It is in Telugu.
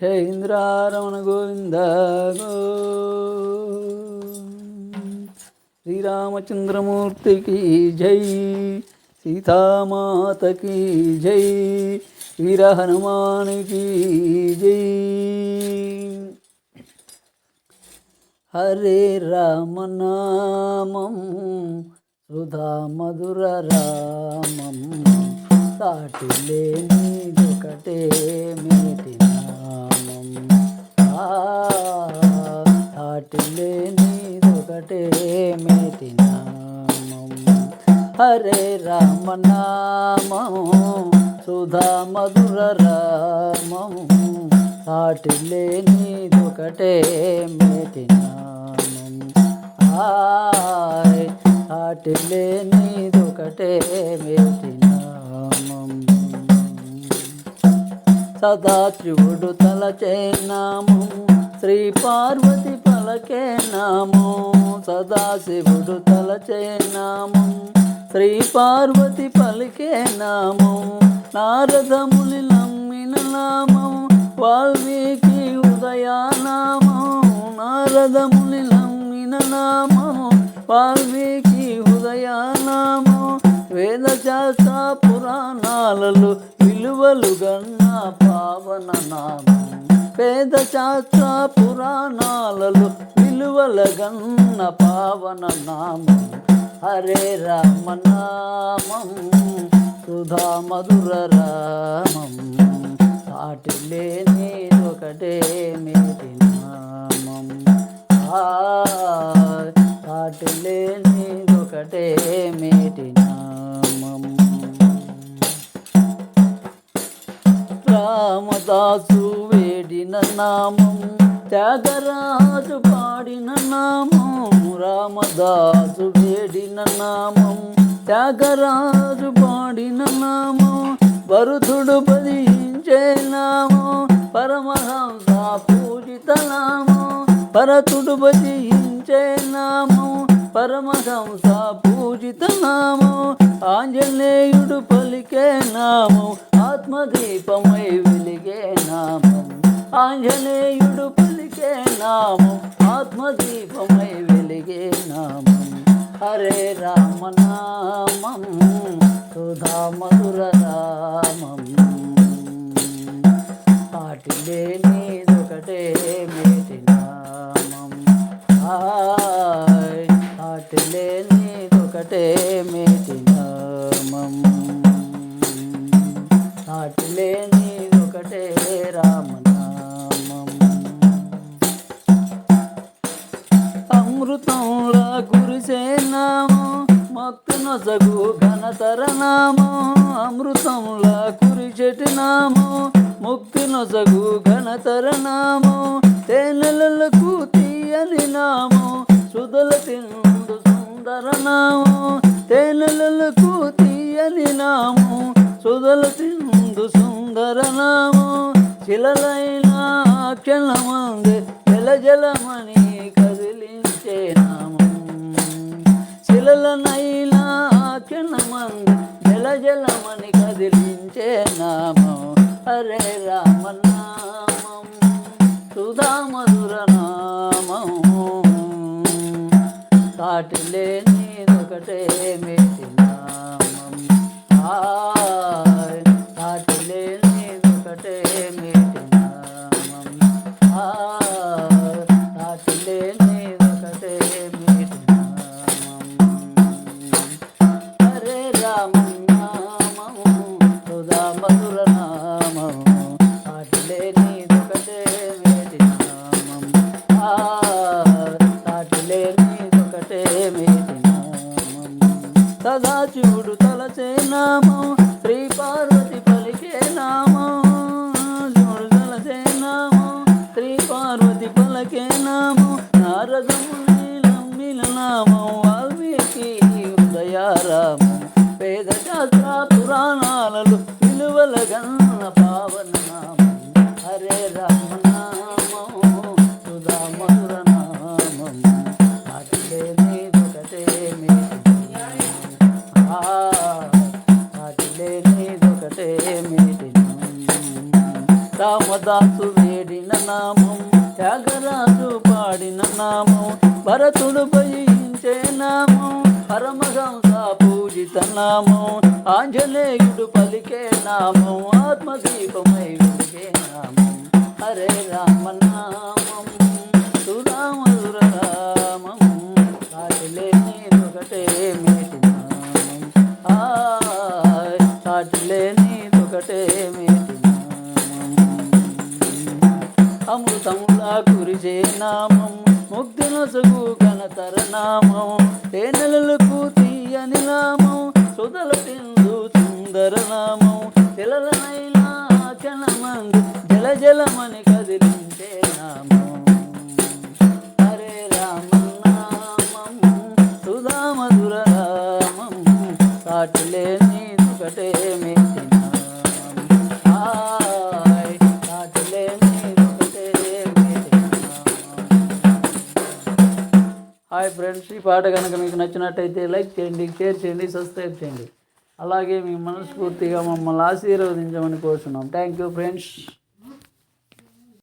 హే ఇంద్రారమణ గోవింద శ్రీరామచంద్రమూర్తికి జై సీతామాతకి జై వీర హనుమానికి జై. హరే రామనామం సుధా మధుర రామం. సాటి లేనిదొకటే మేటి నామం ఆ, నీదొకటే లేనిదొకటే మేటి నామం. హరే రామనామం సుధా మధుర రామము సాటి నీదొకటే మేటి నామం. ఆయ్ సాటి లేనిదొకటే మేటి నామం. సదాశివుడు తలచే నామం శ్రీ పార్వతి పలకే నామం సదాశివుడు తలచే నామం శ్రీ పార్వతి పలికే నామం నారదముని నమ్మిన నామం వాల్మీకి ఉదయానామం. నారదముని నమ్మిన నామం వాల్మీకి వేద వేదశాస్త్ర పురాణాలలో విలువలు గన్న పావన నామం. వేదశాస్త్ర పురాణాలలో విలువల గన్న పావన నామం. హరే రామ నామం సుధా మధుర రామం. సాటి లేని ఒకటే మేటి నామం. సాటి లేని ఒకటే మే రామదాసు వేడిన నామం త్యాగరాజు పాడిన నామం. రామదాసు వేడిన నామం త్యాగరాజు పాడిన నామం. వరుధుడు బలించే నామం పరమహంస పూజిత నామం. భరతుడు భజించే నామం పరమహంస పూజిత నామం. ఆంజనేయుడు పలికే నామం ఆత్మదీపమై వెలిగే నామం ఆంజనేయుడు పలికే నామం ఆత్మదీపమై వెలిగే నామం హరే రామ నామం సుధా మధుర రామం పాటి లేనిదొకటే మేటి నామం హాయ్ పాటి లేనిదొకటే పాటి లేనిదొకటే రామనామం. అమృతంలా కురిసే నామం మక్కు నొసగు ఘనతర నామం. అమృతంలా కురిచెటి నామం ముక్తి నొసగు ఘనతర నామం. తేనెలకు తీయని నామం సుదల తిందు సుందర నామం. తేనెలకు తీయని నామం సుదలు తిందు సుందర నామం శిలలైన క్షణమంది జల జలమని కదిలించే నాము. శిలలనైనా క్షణమంది జల జలమని కదిలించే నాము. హరే రామ నామం సుధా మధుర నామం. సాటి లేనిదొకటే మెట్టి నామం. ఆ సదాశివుడు తలచే నామం శ్రీ పార్వతి పలికే నామం. శివుడు తలచే నామం శ్రీ పార్వతి పలకే నామం. నారదముని నమ్మిన నామం వాల్మీకి ఉదయారామం. వేద శాస్త్ర పురాణాలలో విలువల గంధ రామదాసు వేడిన నామం త్యాగరాజు పాడిన నామం భరతుడు భయించే నామం పరమహంస పూజిత నామం ఆంజనేయుడు పలికే నామం ఆత్మదీపమై వెలిగే నామం. హరే రామ అమృతములా కురిసే నామం ముక్తి నొసగు ఘనతర నామం తేనెలకు తీయని నామం సుదల తిందు సుందర నామం తెలలనైనా క్షణమందు జల జలమని కదిలించే నామం. హరే రామ నామం సుధామధుర రామం సాటిలేని ఒకటే హాయ్ ఫ్రెండ్స్ ఈ పాట కనుక మీకు నచ్చినట్టయితే లైక్ చేయండి షేర్ చేయండి సబ్స్క్రైబ్ చేయండి. అలాగే మీ మనస్ఫూర్తిగా మమ్మల్ని ఆశీర్వదించమని కోరుతున్నాం థ్యాంక్ యూ ఫ్రెండ్స్